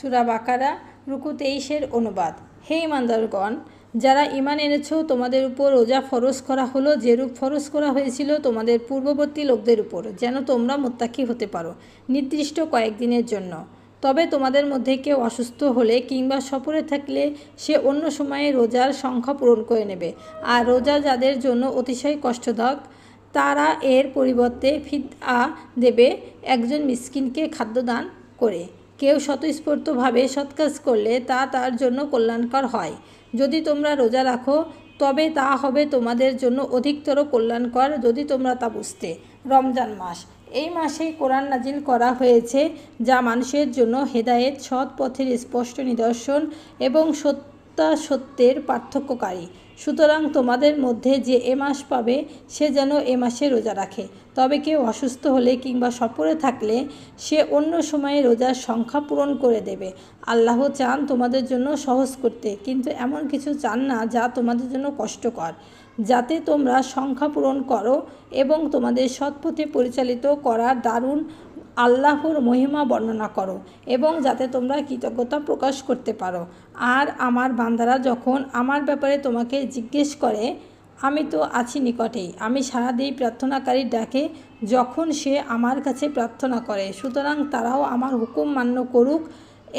সুরা বাকারা, রুকু তেইশের অনুবাদ। হে ইমানদারগণ, যারা ইমান এনেছ, তোমাদের উপর রোজা ফরজ করা হলো যেরূপ ফরজ করা হয়েছিল তোমাদের পূর্ববর্তী লোকদের উপর, যেন তোমরা মোত্তাকি হতে পারো নির্দিষ্ট কয়েকদিনের জন্য। তবে তোমাদের মধ্যে কেউ অসুস্থ হলে কিংবা সফরে থাকলে সে অন্য সময়ে রোজার সংখ্যা পূরণ করে নেবে। আর রোজা যাদের জন্য অতিশয় কষ্টদায়ক, তারা এর পরিবর্তে ফিদ ফিদা দেবে। একজন মিসকিনকে খাদ্যদান করে। কেউ স্বতঃস্ফূর্তভাবে সৎকাজ করলে তা তার জন্য কল্যাণকর হয়। যদি তোমরা রোজা রাখো, তবে তা হবে তোমাদের জন্য অধিকতর কল্যাণকর যদি তোমরা তা বুঝতে। রমজান মাস। এই মাসেই কোরআন নাজিল করা হয়েছে যা মানুষের জন্য হেদায়েত, সৎ পথের স্পষ্ট নিদর্শন এবং সত্যাসত্যের পার্থক্যকারী। সুতরাং তোমাদের মধ্যে যে এ মাস পাবে, সে যেন এ মাসে রোজা রাখে। তবে কেউ অসুস্থ হলে কিংবা সফরে থাকলে সে অন্য সময়ে রোজার সংখ্যা পূরণ করে দেবে। আল্লাহ চান তোমাদের জন্য সহজ করতে, কিন্তু এমন কিছু চান না যা তোমাদের জন্য কষ্টকর। যাতে তোমরা সংখ্যা পূরণ করো এবং তোমাদের সৎপথে পরিচালিত করার দারুণ আল্লাহর মহিমা বর্ণনা করো এবং যাতে তোমরা কৃতজ্ঞতা প্রকাশ করতে পারো। আর আমার বান্দারা যখন আমার ব্যাপারে তোমাকে জিজ্ঞেস করে, আমি তো আছি নিকটেই, আমি সারা দিই প্রার্থনাকারীর ডাকে যখন সে আমার কাছে প্রার্থনা করে, সুতরাং তারাও আমার হুকুম মান্য করুক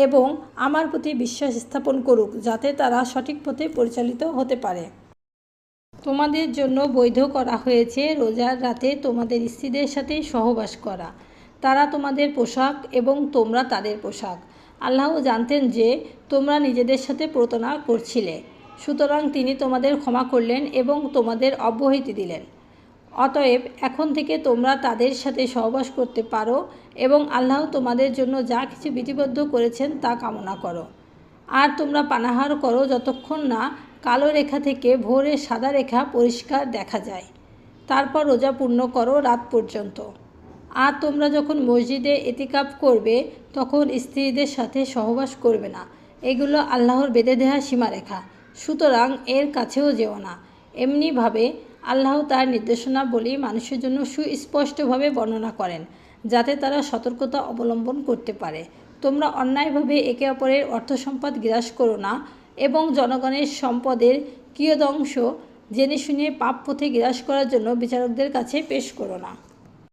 এবং আমার প্রতি বিশ্বাস স্থাপন করুক, যাতে তারা সঠিক পথে পরিচালিত হতে পারে। তোমাদের জন্য বৈধ করা হয়েছে রোজার রাতে তোমাদের স্ত্রীদের সাথে সহবাস করা। তারা তোমাদের পোশাক এবং তোমরা তাদের পোশাক। আল্লাহ জানতেন যে, তোমরা নিজেদের সাথে প্রতারণা করছিলে। সুতরাং তিনি তোমাদের ক্ষমা করলেন এবং তোমাদের অব্যাহতি দিলেন। অতএব এখন থেকে তোমরা তাদের সাথে সহবাস করতে পারো এবং আল্লাহ তোমাদের জন্য যা কিছু বিধিবদ্ধ করেছেন তা কামনা করো। আর তোমরা পানাহার করো যতক্ষণ না কালো রেখা থেকে ভোরের সাদা রেখা পরিষ্কার দেখা যায়। তারপর রোজা পূর্ণ করো রাত পর্যন্ত। আর তোমরা যখন মসজিদে এতিকাপ করবে, তখন স্ত্রীদের সাথে সহবাস করবে না। এগুলো আল্লাহর বেঁধে দেওয়া সীমারেখা। সুতরাং এর কাছেও যেও না। এমনিভাবে আল্লাহ তার নির্দেশনা বলি মানুষের জন্য সুস্পষ্টভাবে বর্ণনা করেন, যাতে তারা সতর্কতা অবলম্বন করতে পারে। তোমরা অন্যায়ভাবে একে অপরের অর্থ সম্পদ গ্রাস করো না এবং জনগণের সম্পদের কিয়দংশ জেনে শুনে পাপ পথে গ্রাস করার জন্য বিচারকদের কাছে পেশ করো না।